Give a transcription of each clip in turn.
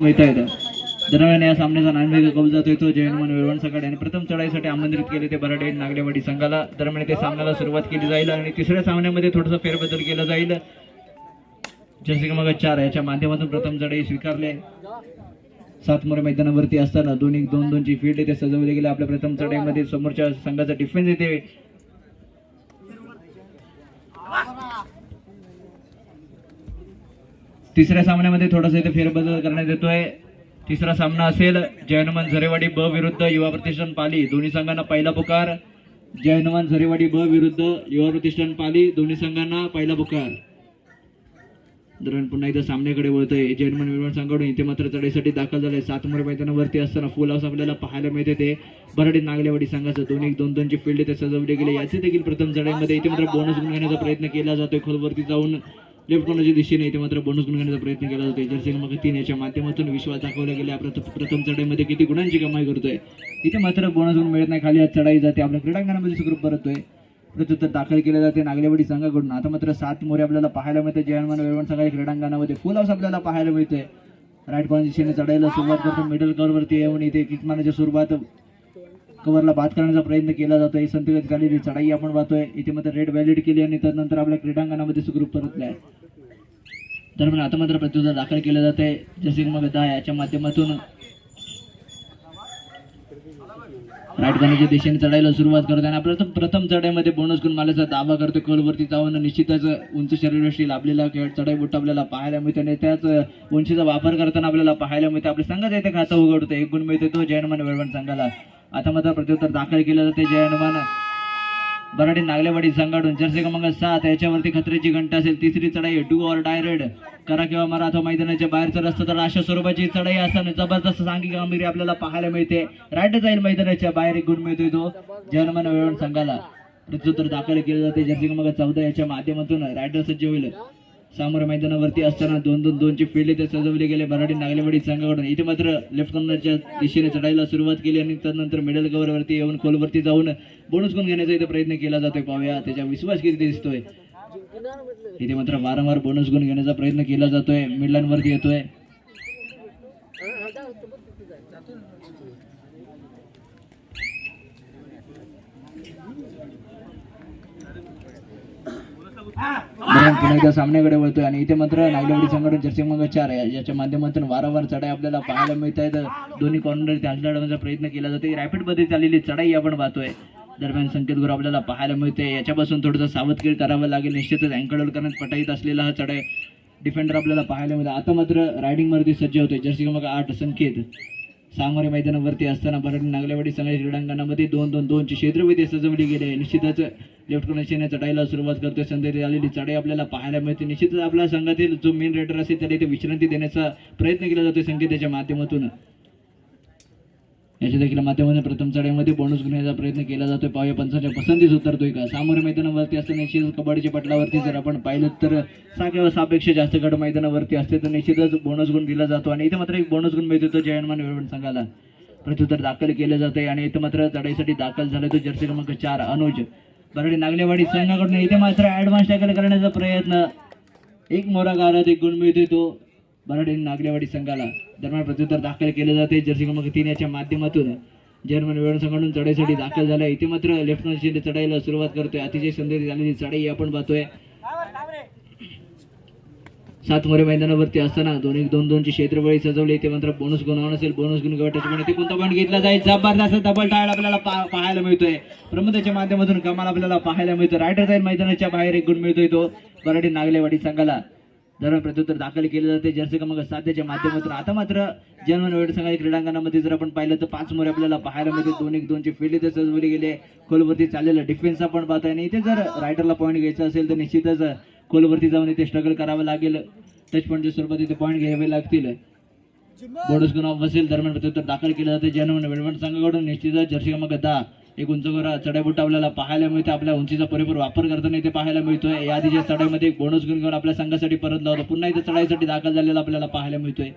मिळता येतं. दरम्यान या सामन्याचा नाणवेग कब्जा येतो. जयनमन वेळवण सकाळ आणि प्रथम चढाईसाठी आमंत्रित केले ते बराडे नागडेवाडी संघाला. दरम्यान ते सामन्याला सुरुवात केली जाईल आणि तिसऱ्या सामन्यामध्ये थोडासा फेरबदल केला जाईल. जसे की मग चार याच्या माध्यमातून प्रथम चढाई स्वीकारले. सातमोर मैदानावरती असताना दोन्ही दोन दोनची फील्ड येथे सजवली गेले. आपल्या प्रथम चढाईमध्ये समोरच्या संघाचा डिफेन्स येते. तिसऱ्या सामन्यामध्ये थोडासा इथे फेरबदल करण्यात येतोय. तिसरा सामना असेल जयनमान झरेवाडी ब विरुद्ध युवा प्रतिष्ठान पाली. दोन्ही संघांना पहिला पुकार. जयनमान झरेवाडी ब विरुद्ध युवा प्रतिष्ठान पाली. दोन्ही संघांना पहिला पुकार. दरम्यान पुन्हा एकदा सामन्याकडे वळतोय. जयनमान विमान संघाकडून इथे मात्र चढाईसाठी दाखल झालंय. सातमोरे मैदानावरती असताना फुल हाऊस आपल्याला पाहायला मिळते ते. बराडी नागलेवाडी संघाचं दोन्ही दोन दोनची फील्ड इथे सजवली गेले. याचे देखील प्रथम चढाईमध्ये इथे मात्र बोनस घेण्याचा प्रयत्न केला जातोय. खोलवरती जाऊन लेफ्ट कोणाच्या दिशेने इथे मात्र बोनस गुण घेण्याचा प्रयत्न केला जातो जर्सी क्रमांक तीन याच्या माध्यमातून विश्वास दाखवला गेला प्रथम प्रथम चढाईमध्ये किती गुणांची कमाई करतोय इथे मात्र बोनस गुण मिळत नाही. खाली आज चढाई जाते. आपल्या क्रीडांगणामध्ये सुखरूप परतोय प्रत्युत्तर दाखल केले जाते नागलेवाडी संघाकडून. आता मात्र सात मोरे आपल्याला पाहायला मिळते. जयनमान वेळवण संघाच्या क्रीडांगणामध्ये फुल हाऊस आपल्याला पाहायला मिळते राईट कॉर्नर दिशेने चढायला सुरुवात करतो. मिडल कॉलवरती येऊन इथे किकमानाच्या सुरुवात कवरला बाद करण्याचा प्रयत्न केला जातो आहे संतगत झालेली चढाई आपण पाहतोय. इथे मात्र रेड व्हॅलिड केली आणि त्यानंतर आपल्या क्रीडांगणामध्ये सुखरूप परतलाय दरम्यान आता मात्र प्रत्युत्तर दाखल केलं जाते. जसिंग मग दहा याच्या माध्यमातून. राईट कॉर्नरच्या दिशेने चढायला सुरुवात करतो आणि आपल्याला प्रथम चढाईमध्ये बोनस करून मालाचा दावा करतो कलवरती जाऊन निश्चितच उंच शरीरशी लाभलेला खेळ चढाई बुट आपल्याला पाहायला मिळतो आणि त्याच उंचीचा वापर करताना आपल्याला पाहायला मिळतं. आपल्या संघाचा इथे खातं उघडतो एक गुण मिळतो तो जयनमान वेळवण संघाला. आता मात्र प्रत्युत्तर दाखल केलं जाते जयनमान बराडी नागलेवाडी संघाडून जर्सी क्रमांक सात याच्यावरती खतरेची घंटा असेल तिसरी चढाई डू ऑर डायरेड करा किंवा मारा मैदानाच्या बाहेरचा रस्ता तर अशा स्वरूपाची चढाई असताना जबरदस्त सांघिक कामगिरी आपल्याला पाहायला मिळते. राईट जाईल मैदानाच्या बाहेर एक गुण मिळतोय तो जर्मन वेळून संघाला. प्रत्युत्तर दाखल केलं जाते जर्सी क्रमांक चौदा याच्या माध्यमातून रायडर सज्ज होईल. सामोर मैदानावरती असताना दोन दोन दोनची फिल्ड इथे सजवली गेले. बराडी नागलेवाडी संघाकडून इथे मात्र लेफ्ट कॉर्नरच्या दिशेने चढायला सुरुवात केली आणि त्यानंतर मिडल कव्हरवरती येऊन खोलवरती जाऊन बोनस गुण घेण्याचा इथे प्रयत्न केला जातोय. पाहूया त्याच्या विश्वास किती दिसतोय. इथे मात्र वारंवार बोनस गुण घेण्याचा प्रयत्न केला जातोय. मिडलांवरती येतोय. पुन्हा एकदा सामन्याकडे वळतोय आणि इथे मात्र नागलेवाडी संघटन जर्सी मग चार आहे. याच्या माध्यमातून वारंवार चढाई आपल्याला पाहायला मिळत आहेत दोन्ही कॉर्नर त्यांच्या प्रयत्न केला जातो रॅपिडमध्ये चाललेली चढाई आपण पाहतोय. दरम्यान संकेत गुरु आपल्याला पाहायला मिळते याच्यापासून थोडंसं सावधगिरी करावं लागेल. निश्चितच अँकडोल करण्यात पटाईत असलेला हा चढाई डिफेंडर आपल्याला पाहायला मिळतो आता मात्र रायडिंग वरती सज्ज होतोय. जर्सी मग आठ संकेत. सामोरे मैदानावरती असताना बराडी नागलेवाडी संघाच्या क्रीडांगणामध्ये दोन दोन दोनची क्षेत्रविधी सजवली गेली. आहे निश्चितच लेफ्ट कनेक्शन चढाईला सुरुवात करतोय. संधी आलेली चढाई आपल्याला पाहायला मिळते. निश्चितच आपल्या संघातील जो मेन रेडर असेल त्याला इथे विश्रांती देण्याचा प्रयत्न केला जातोय संकेताच्या माध्यमातून. याच्या देखील माध्यमातून प्रथम चढाईमध्ये बोनस घेण्याचा प्रयत्न केला जातोय. पाहूया पंचाच्या पसंतीच उतरतोय का? सामोर मैदानावरती असताना निश्चितच कबड्डीच्या पटलावरती जर आपण पाहिलं तर सहा किंवा सहापेक्षा जास्त गट मैदानावरती असते तर निश्चितच बोनस गुण दिला जातो. आणि इथे मात्र एक बोनस गुण मिळतो तो जयनमान वेळवण संघाला. प्रत्युत्तर दाखल केलं जाते आणि इथे मात्र चढाईसाठी दाखल झालं तो जर्सी क्रमांक चार अनुज. बरडी नागलेवाडी संघाकडून इथे मात्र ऍडव्हान्स टॅकल करण्याचा प्रयत्न. एक मोरा गारात एक गुण मिळतोय तो. बरडी नागलेवाडी संघाला. दरम्यान प्रत्युत्तर दाखल केले जाते जर्सी क्रमांक तीन याच्या माध्यमातून. जर्मन वेळ संघाकडून चढाईसाठी दाखल झाला इथे मात्र लेफ्ट चढाईला सुरुवात करतोय. अतिशय सुंदर झालेली चढाई आपण पाहतोय. सात मोरे मैदानावरती असताना दोन एक दोन दोनची क्षेत्रफळी सजवली. ते मात्र बोनस गुण असेल. बोनस गुण गटाच्या ते कोणता पॉईंट घेतला जाईल? जबरदस्त डबल टायर आपल्याला पा- पाहायला मिळतोय. प्रमोदाच्या माध्यमातून कमाल आपल्याला पाहायला मिळतो रायडर जाईल मैदानाच्या बाहेर एक गुण मिळतोय तो. मराठी नागलेवाडी संघाला. दरम्यान प्रत्युत्तर दाखल केले जाते. जर्सी क्रमांक साध्याच्या माध्यमातून. आता मात्र जन्मन वेळ संघाच्या क्रीडांगणामध्ये जर आपण पाहिलं तर पाच मोरे आपल्याला पाहायला मिळते. दोन एक दोनची फील्ड इथे सजवली गेले. खोलवरती चाललेलं डिफेन्स आपण पाहताय. आणि इथे जर रायडरला पॉईंट घ्यायचा असेल तर निश्चितच खोलवरती जाऊन इथे स्ट्रगल करावं लागेल. टच पॉईंटच्या स्वरूपात इथे पॉईंट घ्यावे लागतील. बोनस गुण ऑफ असेल दरम्यान प्रत्युत्तर दाखल केलं जाते. जनवन वेळवण संघाकडून निश्चितच जर्सी क्रमांक दहा. एक उंचवर चढाईबुट आपल्याला पाहायला मिळते. आपल्या उंचीचा पुरेपूर वापर करताना इथे पाहायला मिळतोय. या आधीच्या चढाईमध्ये एक बोनस गुण घेऊन आपल्या संघासाठी परतला होता. पुन्हा इथे चढाईसाठी दाखल झालेला आपल्याला पाहायला मिळतोय.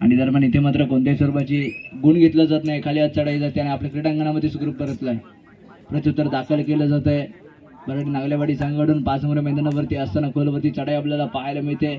आणि दरम्यान इथे मात्र कोणत्याही स्वरूपाची गुण घेतलं जात नाही. खाली आज चढाई जाते आणि आपल्या क्रीडांगणामध्ये सुखरूप परतलाय. प्रत्युत्तर दाखल केलं जात आहे बराडी नागल्यावाडी संघाकडून पाच नंबर मैदानावरती असताना कोलवरती चढाई आपल्याला पाहायला मिळते.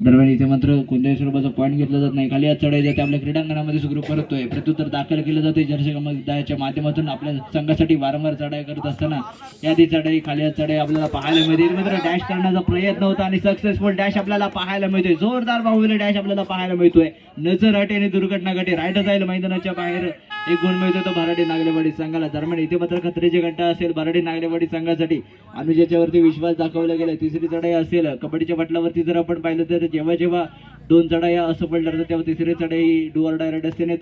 दरम्यान इथे मात्र कोणत्याही स्वरूपाचा पॉईंट घेतला जात नाही. खाली चढाई जाते आपल्या क्रीडांगणामध्ये सुखरूप परततोय. प्रत्युत्तर दाखल केलं जाते. जर्सी माध्यमातून आपल्या संघासाठी वारंवार चढाई करत असताना यादी चढाई खाली चढाई आपल्याला पाहायला मिळते. मात्र डॅश करण्याचा प्रयत्न होता आणि सक्सेसफुल डॅश आपल्याला पाहायला मिळतोय. जोरदार बाहुबली डॅश आपल्याला पाहायला मिळतोय. नजर अटे आणि दुर्घटना घटे रायडर जाईल मैदानाच्या बाहेर. एक गुण मिळतो तो भराडी नागलेवाडी संघाला. दरम्यान इथे मात्र खत्रीची घंटा असेल भराडी नागलेवाडी संघासाठी. अनुजाच्यावरती विश्वास दाखवला गेला तिसरी चढाई असेल. कबड्डीच्या पटलावरती जर आपण पाहिलं तर जेव्हा जेव्हा दोन चढाया असं पडलं तर तेव्हा तिसरी चढाई डुअर डायरेक्ट असते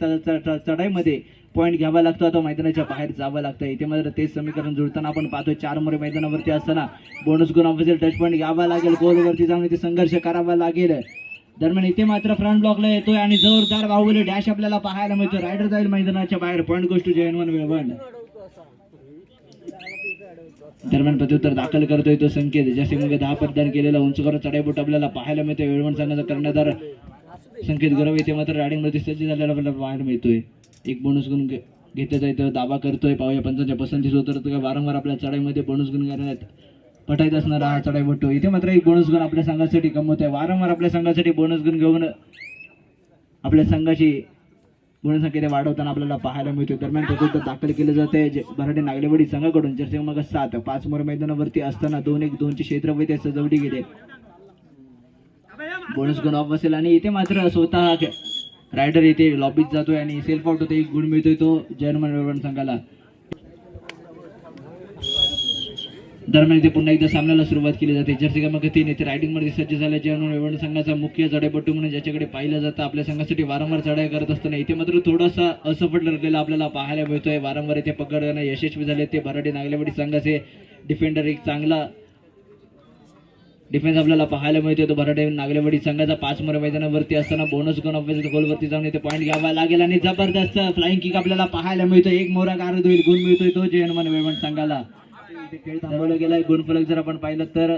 चढाईमध्ये पॉईंट घ्यावा लागतो. आता मैदानाच्या बाहेर जावं लागतं इथे मात्र तेच समीकरण जुळताना आपण पाहतो चार मोरे मैदानावरती असताना बोनस गुण ऑफिसर टच पॉईंट घ्यावा लागेल. गोलवरती जाऊन इथे संघर्ष करावा लागेल. दरम्यान इथे मात्र फ्रंट ब्लॉकला येतोय आणि जोरदार बाहुबली डॅश आपल्याला पाहायला मिळतो रायडर जाईल मैदानाच्या बाहेर. पॉईंट गोष्ट जयनवन वेळवण दरम्यान प्रत्युत्तर दाखल करतोय तो संकेत. जसे मग दहा पददान केलेला उंचकर चढाईबोट आपल्याला पाहायला मिळतोय. वेळवण संघाचा कर्णधार संकेत गरव येथे मात्र रायडिंगमध्ये सज्ज झालेला आपल्याला पाहायला मिळतोय. एक बोनस गुण घे- घेतला जायचं दावा करतोय. पाहूया पंचांच्या पसंतीस उतरतो का वारंवार आपल्या चढाईमध्ये बोनस गुण करण्यात पटायत असणारा हा चढाई बटतो इथे मात्र एक बोनस गुण आपल्या संघासाठी कमवतोय. वारंवार आपल्या संघासाठी बोनस गुण घेऊन आपल्या संघाची गुणसंख्या वाढवताना आपल्याला पाहायला मिळतो दरम्यान प्रकृत दाखल केलं जाते जे- मराठी नागलेवाडी संघाकडून जर्सी मग सात पाच मोर मैदानावरती असताना दोन एक दोनचे क्षेत्र वैद्य सजवडी गेले. बोनस गुण ऑफ असेल आणि इथे मात्र स्वतः रायडर इथे लॉबीत जातोय आणि सेल्फ आउट होतो एक गुण मिळतोय तो जर्मन संघाला. दरम्यान इथे पुन्हा एकदा सामन्याला सुरुवात केली जाते. जर्सी क्रमांक तीन इथे रायडिंगमध्ये सज्ज झाल्या जेवण वेवण संघाचा मुख्य चढाईपट्टू म्हणून ज्याच्याकडे पाहिलं जातं आपल्या संघासाठी वारंवार चढाई करत असताना इथे मात्र थोडासा असफल ठरलेला आपल्याला पाहायला मिळतोय. वारंवार इथे पकडताना यशस्वी झाले ते भराडी नागल्यावाडी संघाचे डिफेंडर एक चांगला डिफेन्स आपल्याला पाहायला मिळतोय. तो भराडे नागलेवाडी संघाचा पाच मोर मैदानावरती असताना बोनस करून ऑफिस गोलवरती जाऊन इथे पॉईंट घ्यावा लागेल आणि जबरदस्त फ्लाइंग किक आपल्याला पाहायला मिळतोय. एक मोरा कारद होईल गुण मिळतोय तो. जयनमान वेवण संघाला. खेळ थांबवला गेलाय. गुणफलक जर आपण पाहिलं तर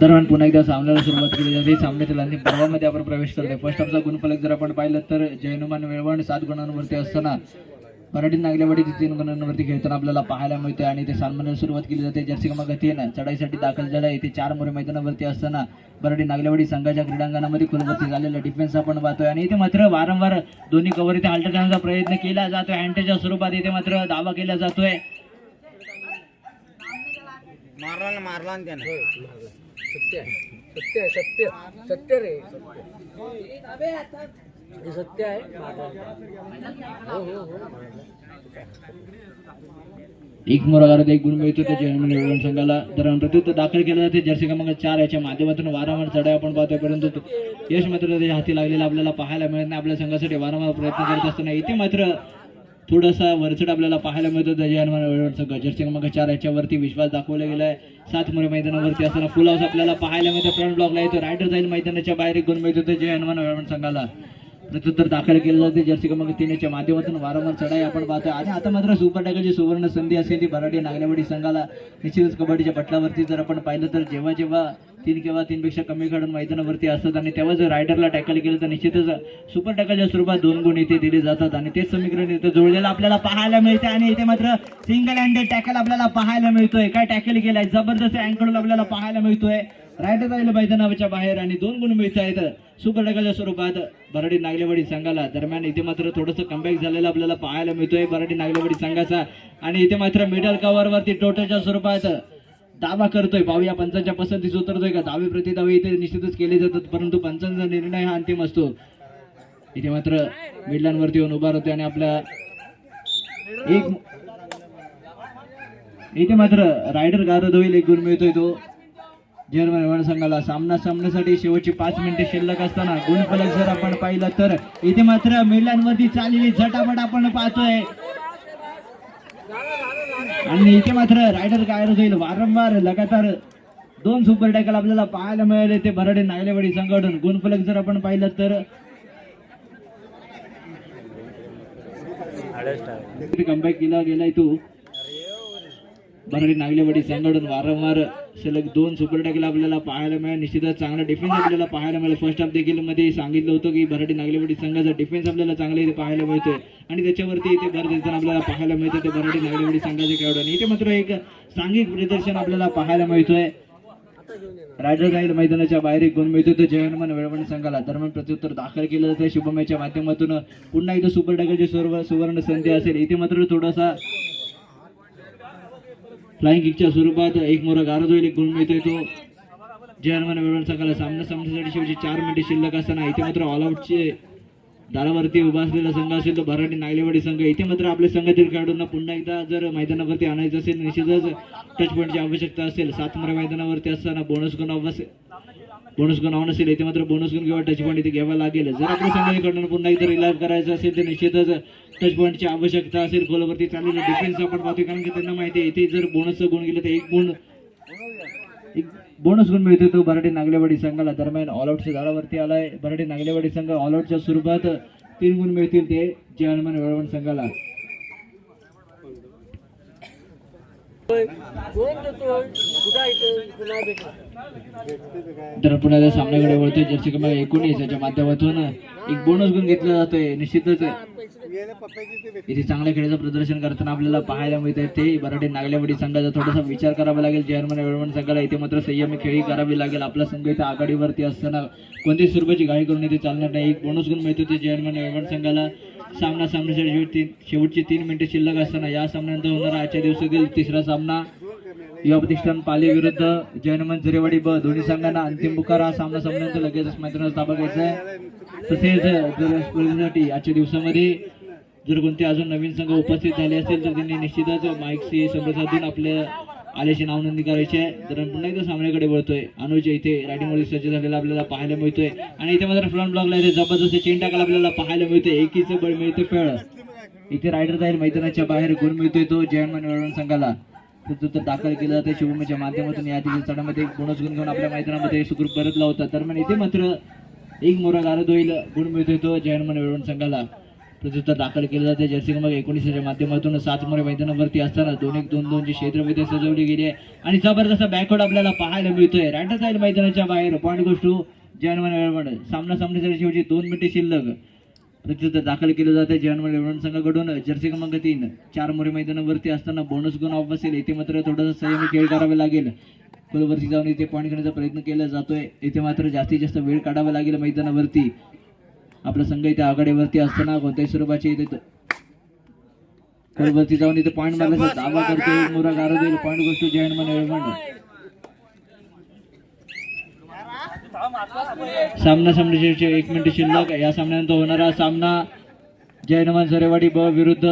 दरम्यान पुन्हा एकदा सामन्याला सुरुवात केली जाते. सामन्याच्या अंतिम पर्वामध्ये आपण प्रवेश करतोय. फर्स्ट हाफचा गुणफलक जर आपण पाहिलं तर जयनुमान वेळवण सात गुणांवरती असताना मराठी नागलेवाडी ते तीन गुणांवरती खेळताना आपल्याला पाहायला मिळते आणि ते सामन्याला सुरुवात केली जाते. जर्सी क्रमांक तीन चढाईसाठी दाखल झाला इथे चार मोरे मैदानावरती असताना मराठी नागलेवाडी संघाच्या क्रीडांगणामध्ये खुलवरती झालेला डिफेन्स आपण पाहतोय आणि इथे मात्र वारंवार दोन्ही कव्हर इथे हालट करण्याचा प्रयत्न केला जातोय. अँटेच्या स्वरूपात इथे मात्र दावा केला जातोय. मारला ना मारला सत्य आहे सत्य सत्य सत्य रे. हे सत्य आहे. हो हो हो. एक मोरागारात एक गुण मिळतो त्याच्या जर्मन संघाला. तर प्रत्युत्तर दाखल केलं जाते. जर्सी क्रमांक चार याच्या माध्यमातून वारंवार चढाई आपण पाहतोय. परंतु तो यश मात्र त्याच्या हाती लागलेला आपल्याला पाहायला मिळत नाही. आपल्या संघासाठी वारंवार प्रयत्न करत असताना इथे मात्र थोडासा वरचढ आपल्याला पाहायला मिळतो. त्याच्या हनुमान संघ. जर्सी क्रमांक चार याच्यावरती विश्वास दाखवला गेला आहे सात मोरे मैदानावरती असताना फुल आपल्याला पाहायला मिळतो. फ्रंट ब्लॉकला येतो. रायडर जाईल मैदानाच्या बाहेर. एक गुण मिळतो त्याच्या जय हनुमान वेळवण संघाला. प्रत्युत्तर दाखल केलं जाते. जर्सी क्रमांक तीनच्या माध्यमातून वारंवार चढाई आपण पाहतोय. आणि आता मात्र सुपर टाकाची सुवर्ण संधी असेल ती भराडी नागलेवाडी संघाला. निश्चितच कबड्डीच्या पटलावरती जर आपण पाहिलं तर जेव्हा जेव्हा तीन किंवा तीनपेक्षा कमी खेळून मैदानावरती असतात आणि तेव्हा जर रायडरला टॅकल केलं तर निश्चितच सुपर टॅकलच्या स्वरूपात दोन गुण इथे दिले जातात. आणि तेच समीकरण इथे जोडलेलं आपल्याला पाहायला मिळते आणि इथे मात्र सिंगल हँडेड टॅकल आपल्याला पाहायला मिळतोय. काय टॅकल केलाय? जबरदस्त अँकडून आपल्याला पाहायला मिळतोय. रायडर जाईल मैदानाच्या बाहेर आणि दोन गुण मिळत आहेत सुपर स्वरूपात बराडी नागलेवाडी संघाला दरम्यान इथे मात्र थोडंसं कमबॅक झालेलं आपल्याला पाहायला मिळतोय. बराडी नागलेवाडी संघाचा आणि इथे मात्र मिडल कव्हरवरती टोटलच्या स्वरूपात दावा करतोय. पाहूया पंचांच्या पसंतीस उतरतोय का? दावे प्रति दावे इथे निश्चितच केले जातात परंतु पंचांचा निर्णय हा अंतिम असतो. इथे मात्र मिडलांवरती येऊन उभा राहतोय आणि आपल्या एक इथे मात्र रायडर गारद होईल एक गुण मिळतोय तो. जर्मन संघाला सामना सामन्यासाठी शेवटची पाच मिनिटे शिल्लक असताना गुणफलक जर आपण पाहिलं तर इथे मात्र मिडलांवरती चाललेली झटापट आपण पाहतोय. आणि इथे मात्र रायडर गायर होईल? वारंवार लगातार दोन सुपर टॅकल आपल्याला पाहायला मिळाले. ते भराडे नागलेवाडी संघटन गुणफलक जर आपण पाहिलं तर कमबॅक केला गेलाय तो. बराडी नागलेवाडी संघटन वारंवार सलग दोन सुपर टॅकल आपल्याला पाहायला मिळाला. निश्चितच चांगला डिफेन्स आपल्याला पाहायला मिळाला. फर्स्ट हाफ देखील मध्ये सांगितलं होतं की भराटी नागलेवाडी संघाचा डिफेन्स आपल्याला चांगला इथे पाहायला मिळतोय. आणि त्याच्यावरती इथे भर देताना आपल्याला पाहायला मिळतं ते बराडी नागलेवाडी संघाचे खेळाडू आणि इथे मात्र एक सांघिक प्रदर्शन आपल्याला पाहायला मिळतोय. राजा जाईल मैदानाच्या बाहेर एक गुण मिळतो जयनमन वेळवण संघाला. दरम्यान प्रत्युत्तर दाखल केलं जातं शुभमेच्या माध्यमातून पुन्हा इथं सुपर टॅकलची सुवर्ण संधी असेल. इथे मात्र थोडासा फ्लाइंग किकच्या स्वरूपात एक मोरा गारद होईल एक गुण मिळतोय तो जयनमान वेळवण संघाला सामना सामन्यासाठी शेवटचे चार मिनिटे शिल्लक असताना इथे मात्र ऑलआउटचे दारावरती उभा असलेला संघ असेल तो भराटी नागलेवाडी संघ. इथे मात्र आपल्या संघातील खेळाडूंना पुन्हा एकदा जर मैदानावरती आणायचं असेल निश्चितच टच पॉईंटची आवश्यकता असेल. सात मैदानावरती असताना बोनस गुण असेल बोनस गुण ऑन असेल इथे मात्र बोनस गुण किंवा टच पॉईंट इथे घ्यावा लागेल जर आपल्या संघाकडून पुन्हा एकदा रिलाइव्ह करायचं असेल तर निश्चितच टच पॉईंटची आवश्यकता असेल गोलवरती चाललेलं डिफेन्स आपण पाहतोय कारण की त्यांना माहिती आहे इथे जर बोनसचं गुण गेलं तर एक गुण एक बोनस गुण मिळतो तो बराटे नागलेवाडी संघाला दरम्यान ऑलआउटच्या झाडावरती आलाय बराटे नागलेवाडी संघ ऑलआउटच्या स्वरूपात तीन गुण मिळतील ते जे हनुमान वेळवण संघाला कोण कुठं तर पुन्हा त्या सामन्याकडे वळतोय. जर्सी क्रमांक एकोणीस याच्या माध्यमातून एक बोनस गुण घेतला जातोय. निश्चितच. इथे चांगल्या खेळाचं प्रदर्शन करताना आपल्याला पाहायला मिळत आहे ते. बराटे नागल्यावडी संघाचा थोडासा विचार करावा लागेल. जयरमन वेळमन संघाला इथे मात्र संयमी खेळी करावी लागेल. आपला संघ इथे आघाडीवरती असताना कोणत्याही स्वरूपाची घाई करून इथे चालणार नाही. एक बोनस गुण मिळतो ते जयरमन वेळमन संघाला. सामना सामन्याच्या शेवटी शेवटची तीन मिनिटं शिल्लक असताना या सामन्यानंतर होणारा आजच्या दिवसातील तिसरा सामना युवा प्रतिष्ठान पाली विरुद्ध जयनमन जरेवाडी ब दोन्ही संघांना अंतिम बुकार हा सामना संपल्यानंतर लगेचच मैदानात ताबा घ्यायचा आहे. तसेच जर स्पर्धेसाठी आजच्या दिवसामध्ये जर कोणते अजून नवीन संघ उपस्थित झाले असतील तर त्यांनी निश्चितच माईकशी संपर्क साधून आपल्या आल्याची नावनोंदणी करायची आहे. तर पुन्हा एकदा सामन्याकडे वळतोय. अनुज इथे रायटिंग सज्ज झालेला आपल्याला पाहायला मिळतोय. आणि इथे मात्र फ्रंट ब्लॉकला इथे जबरदस्त चेन टाकायला आपल्याला पाहायला मिळतोय. एकीचं बळ मिळते फेळ. इथे रायडर जाईल मैदानाच्या बाहेर गुण मिळतोय तो जयनमन वेळवण संघाला. प्रत्युत्तर दाखल केलं. जाते शिवमेच्या माध्यमातून या दिवशी चढामध्ये एक बोनस गुण घेऊन आपल्या मैदानामध्ये सुखरूप परतला होता दरम्यान इथे मात्र एक मोरा गारद होईल गुण मिळतो तो जयनमन वेळवण संघाला. प्रत्युत्तर दाखल केलं जाते. जर्सी क्रमांक एकोणीसच्या माध्यमातून सात मोरे मैदानावरती असताना दोन एक दोन दोनची क्षेत्रमध्ये सजवली गेली आहे. आणि जबरदस्त बॅकवर्ड आपल्याला पाहायला मिळतोय. रायडर जाईल मैदानाच्या बाहेर. पॉईंट गोष्ट जयनमन वेळवण. सामना सामने शेवटी दोन मिनिटे शिल्लक. प्रत्युत्तर दाखल केलं जात आहे. जेवणमध्ये संघ संघाकडून जर्सी क्रमांक तीन चार मोरे मैदानावरती असताना बोनस गुण ऑफ असेल इथे मात्र थोडासा संयमी खेळ करावा लागेल. खोलवरती जाऊन इथे पॉईंट घेण्याचा प्रयत्न केला जातोय. इथे मात्र जास्तीत जास्त वेळ काढावा लागेल मैदानावरती. आपला संघ इथे आघाडीवरती असताना कोणत्याही स्वरूपाची इथे खोलवरती जाऊन इथे पॉईंट मारला दावा करतो मोरा गारा देईल पॉईंट गोष्ट जयनमन वेळवण सामना सामन्याचे एक मिनिट शिल्लक या सामन्यानंतर होणारा सामना जयनमान सरेवाडी ब विरुद्ध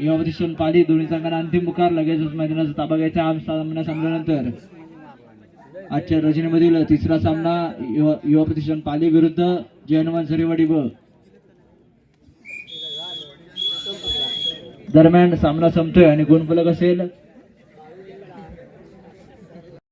युवा सोन पाली दोन्ही संघांना अंतिम मुखार लगेचच मैदानाचा ताबा घ्यायचा हा सामना संपल्यानंतर आजच्या रचनेमधील तिसरा सामना युवा युवा प्रतिष्ठान पाली विरुद्ध जयनमान सरेवाडी ब. दरम्यान सामना संपतोय आणि गुणफलक असेल